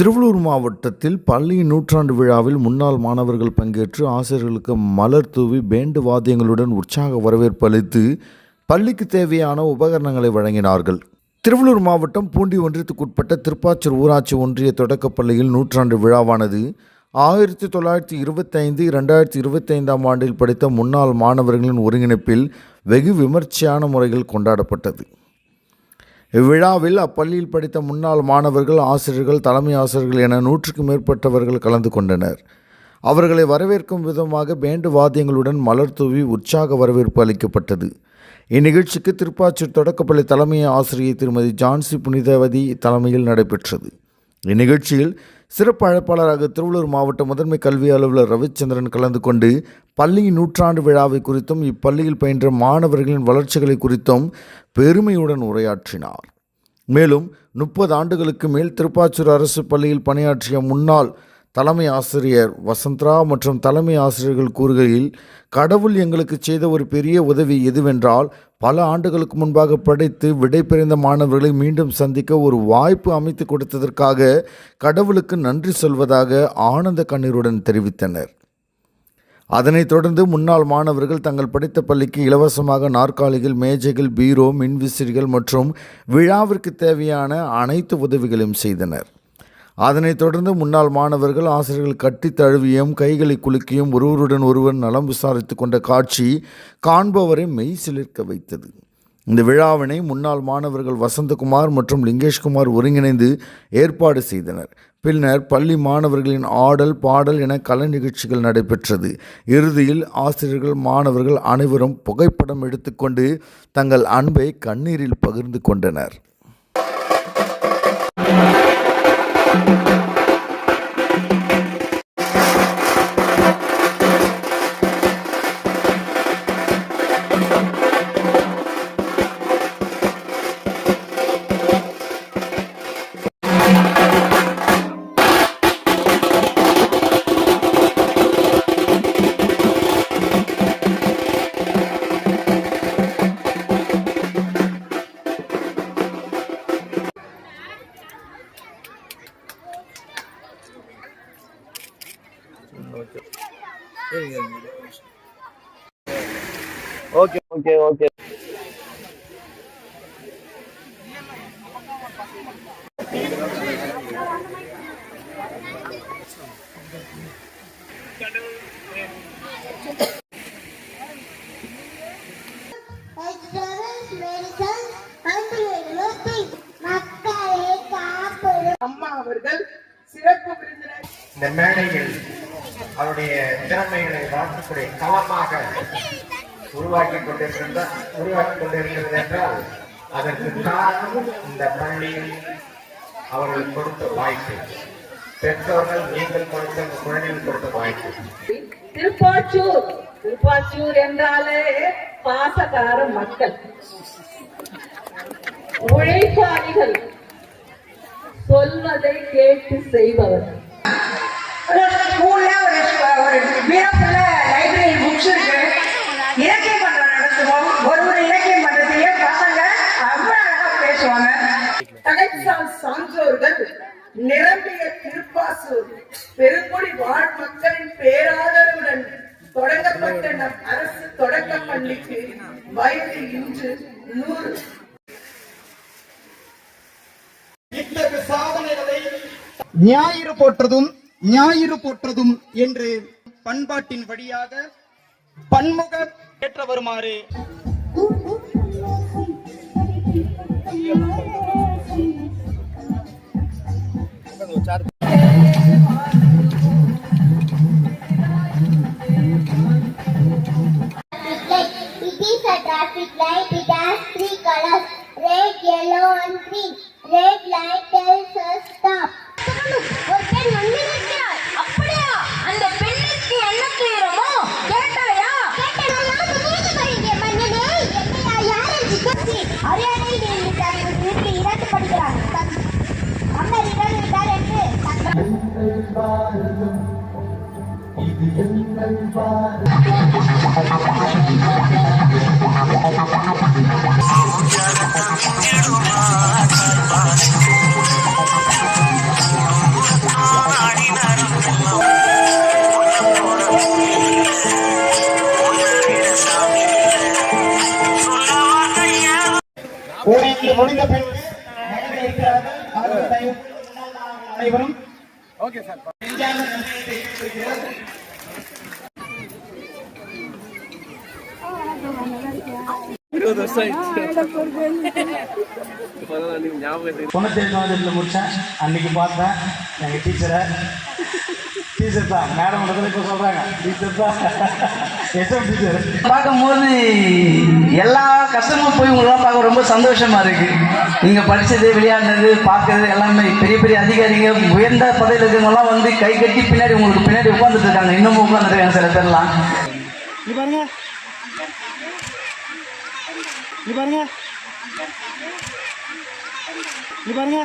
திருவள்ளூர் மாவட்டத்தில் பள்ளியின் நூற்றாண்டு விழாவில் முன்னாள் மாணவர்கள் பங்கேற்று ஆசிரியர்களுக்கு மலர் தூவி பேண்டு வாத்தியங்களுடன் உற்சாக வரவேற்பு அளித்து பள்ளிக்கு தேவையான உபகரணங்களை வழங்கினார்கள். திருவள்ளூர் மாவட்டம் பூண்டி ஒன்றியத்துக்குட்பட்ட திருப்பாச்சூர் ஊராட்சி ஒன்றிய தொடக்கப் பள்ளியில் நூற்றாண்டு விழாவானது. ஆயிரத்தி தொள்ளாயிரத்தி இருபத்தைந்து இரண்டாயிரத்தி இருபத்தைந்தாம் ஆண்டில் படித்த முன்னாள் மாணவர்களின் ஒருங்கிணைப்பில் வெகு விமர்சையான முறையில் கொண்டாடப்பட்டது. இவ்விழாவில் அப்பள்ளியில் படித்த முன்னாள் மாணவர்கள் ஆசிரியர்கள் தலைமை ஆசிரியர்கள் என நூற்றுக்கும் மேற்பட்டவர்கள் கலந்து கொண்டனர். அவர்களை வரவேற்கும் விதமாக பேண்டு வாத்தியங்களுடன் மலர் தூவி உற்சாக வரவேற்பு அளிக்கப்பட்டது. இந்நிகழ்ச்சிக்கு திருப்பாச்சூர் தொடக்கப்பள்ளி தலைமை ஆசிரியை திருமதி ஜான்சி புனிதவதி தலைமையில் நடைபெற்றது. இந்நிகழ்ச்சியில் சிறப்பு அழைப்பாளராக திருவள்ளூர் மாவட்ட முதன்மை கல்வி அலுவலர் ரவிச்சந்திரன் கலந்து கொண்டு பள்ளியின் நூற்றாண்டு விழாவை குறித்தும் இப்பள்ளியில் பயின்ற மாணவர்களின் வளர்ச்சிகளை குறித்தும் பெருமையுடன் உரையாற்றினார். மேலும் முப்பது ஆண்டுகளுக்கு மேல் திருப்பாச்சூர் அரசு பள்ளியில் பணியாற்றிய முன்னாள் தலைமை ஆசிரியர் வசந்தரா மற்றும் தலைமை ஆசிரியர்கள் கூறுகையில் கடவுள் எங்களுக்கு செய்த ஒரு பெரிய உதவி எதுவென்றால் பல ஆண்டுகளுக்கு முன்பாக படித்து விடைபெறுந்த மாணவர்களை மீண்டும் சந்திக்க ஒரு வாய்ப்பு அமைத்து கொடுத்ததற்காக கடவுளுக்கு நன்றி சொல்வதாக ஆனந்த கண்ணீருடன் தெரிவித்தனர். அதனைத் தொடர்ந்து முன்னாள் மாணவர்கள் தங்கள் படித்த பள்ளிக்கு இலவசமாக நாற்காலிகள் மேஜைகள் பீரோ மின்விசிறிகள் மற்றும் விழாவிற்கு தேவையான அனைத்து உதவிகளையும் செய்தனர். அதனைத் தொடர்ந்து முன்னாள் மாணவர்கள் ஆசிரியர்கள் கட்டித் தழுவியும் கைகளை குலுக்கியும் ஒருவருடன் ஒருவர் நலம் விசாரித்து கொண்ட காட்சி காண்பவரை மெய் சிலிர்க்க வைத்தது. இந்த விழாவினை முன்னாள் மாணவர்கள் வசந்தகுமார் மற்றும் லிங்கேஷ்குமார் ஒருங்கிணைந்து ஏற்பாடு செய்தனர். பின்னர் பள்ளி மாணவர்களின் ஆடல் பாடல் என கலை நிகழ்ச்சிகள் நடைபெற்றது. இறுதியில் ஆசிரியர்கள் மாணவர்கள் அனைவரும் புகைப்படம் எடுத்துக்கொண்டு தங்கள் அன்பை கண்ணீரில் பகிர்ந்து கொண்டனர். Okay okay okay. அம்மா அவர்கள் சிறப்பு விருந்தினர். இந்த மேடையில் அவருடைய திறமைகளை வளர்க்கக்கூடிய களமாக உருவாக்கி கொண்டிருக்கின்ற உருவாக்கி கொண்டிருக்கிறது என்றால் அதற்கு காரணம் இந்த பள்ளியில் அவர்கள் கொடுத்த வாய்ப்பு. பெற்றோர்கள் நீங்கள் கொடுத்த குழந்தைகள் கொடுத்த வாய்ப்பு. திருப்பாச்சூர். திருப்பாச்சூர் என்றாலே பாசக்கார மக்கள். உழைப்பாளிகள். சொல்வதை கேட்டு செய்பவர் ஒரு ஸ்கூல்ல ஒரு ஒரு தொடங்கப்பட்ட நம் அரசு தொடக்க பள்ளிக்கு வயது இன்று நூறு ஞாயிறு போற்றதும் ஞாயிறு போற்றதும் என்று பண்பாட்டின் வழியாக பன்முக ஏற்ற வருமாறு traffic traffic light. It has three colors: red, yellow, and green. Red light tells us stop. ஒரு பெண் வந்து நிற்கிறாள் அப்படியா? அந்த பெண்ணுக்கு என்ன துயரமோ? கேட்டாயா? அரியணையில் விட்டார் வீட்டில் இரண்டு படிக்கிறார் மன்னர் இடம் விட்டார் என்று ஆ ஓரிரண்டு முடிந்த அனைவரும் ஏழு முடிச்சேன். அன்னைக்கு பார்த்தேன். எங்க டீச்சரை டீச்சர் தான் மேடம் இப்போ சொல்றாங்க. டீச்சர் தான் எஸ்எம் டீச்சர். பார்க்கும்போது எல்லா கஷ்டமும் போய் உங்களெல்லாம் பார்க்க ரொம்ப சந்தோஷமா இருக்கு. நீங்க படிச்சது விளையாடுனது பார்க்கறது எல்லாமே பெரிய பெரிய அதிகாரிங்க உயர்ந்த பதவியில் இருக்கவங்கலாம் வந்து கை கட்டி பின்னாடி உங்களுக்கு பின்னாடி உட்காந்துட்டு இருக்காங்க. இன்னமும் உட்காந்துட்டு இருக்காங்க சில பேர்லாம். இது பாருங்க. இது பாருங்க. இது பாருங்க.